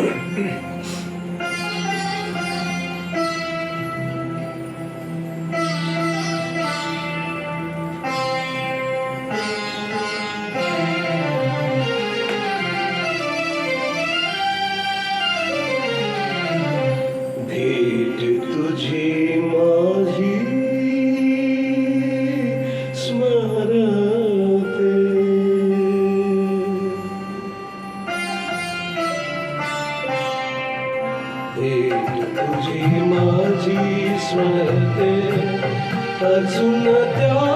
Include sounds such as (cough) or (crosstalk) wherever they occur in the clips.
thank (laughs) माझी स्मरते अजून त्या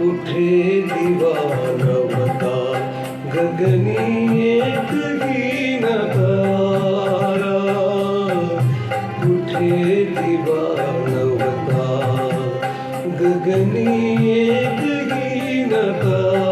ઉઠે દીવા નવતા ગગની એક હીન તારા ઉઠે દીવા નવતા ગગની એક હીન તારા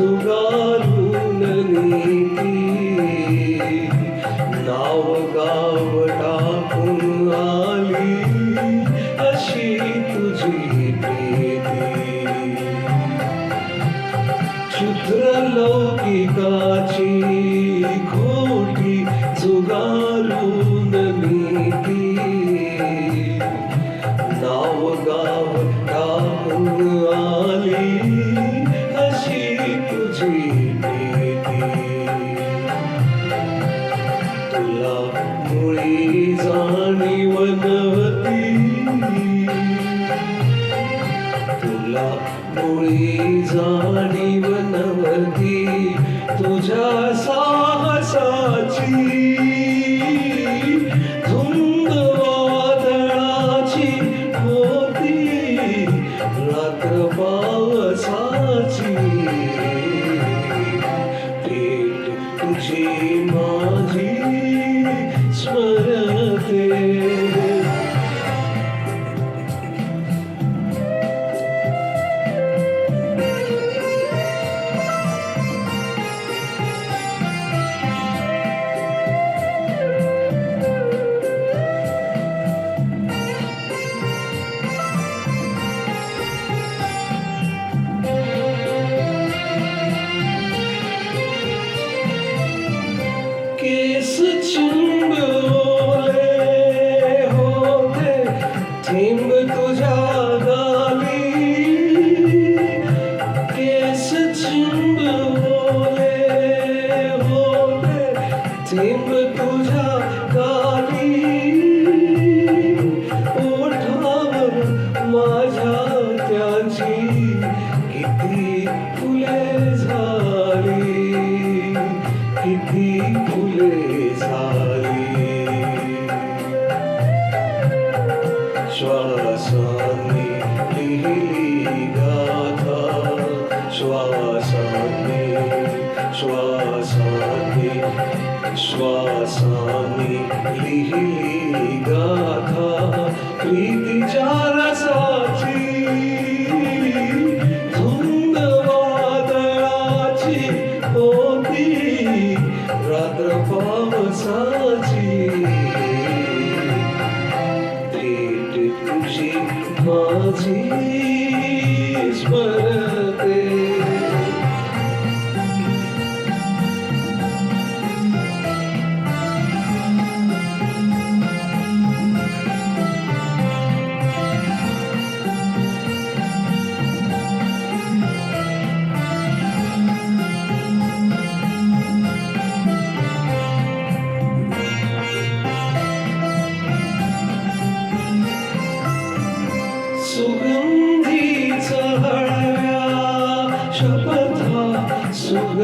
जुगारून नीती. नाव गाव टाकून आली अशी तुझी प्रीती. क्षुद्र लौकिकाची खोटी जुगारून नीती. नाव गाव टाकून आली तुला मुळी जाणीव नव्हती. तुला मुळी जाणीव नव्हती तुझ्या साहसाची धुंद वादळाची होती. रात्र 눈을 뜨자 श्वासानि लिहिली गाथा श्वासानि श्वासानि श्वासानि लिहिली বুঝি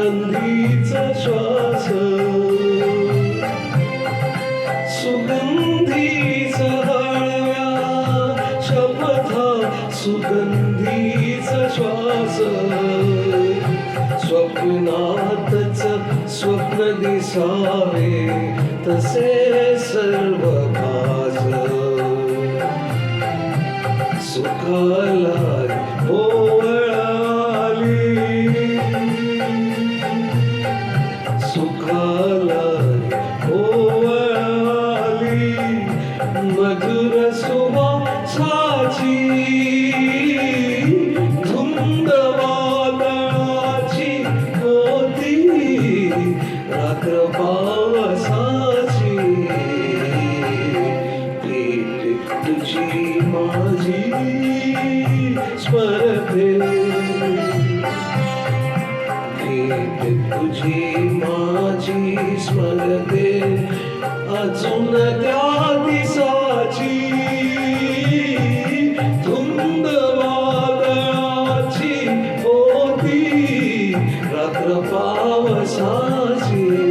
सुगंधीचा श्वास सुगंधीचा हळव्या शपथा सुगंधीचा श्वास. स्वप्नातच स्वप्न दिसावे तसे सर्व भास. सुखाला पावसाची भेट तुझी माझी. स्मरते भेट तुझी माझी. स्मरते अजून त्या दिसाची. धुंद वादळाची होती. रात्र पावसाची.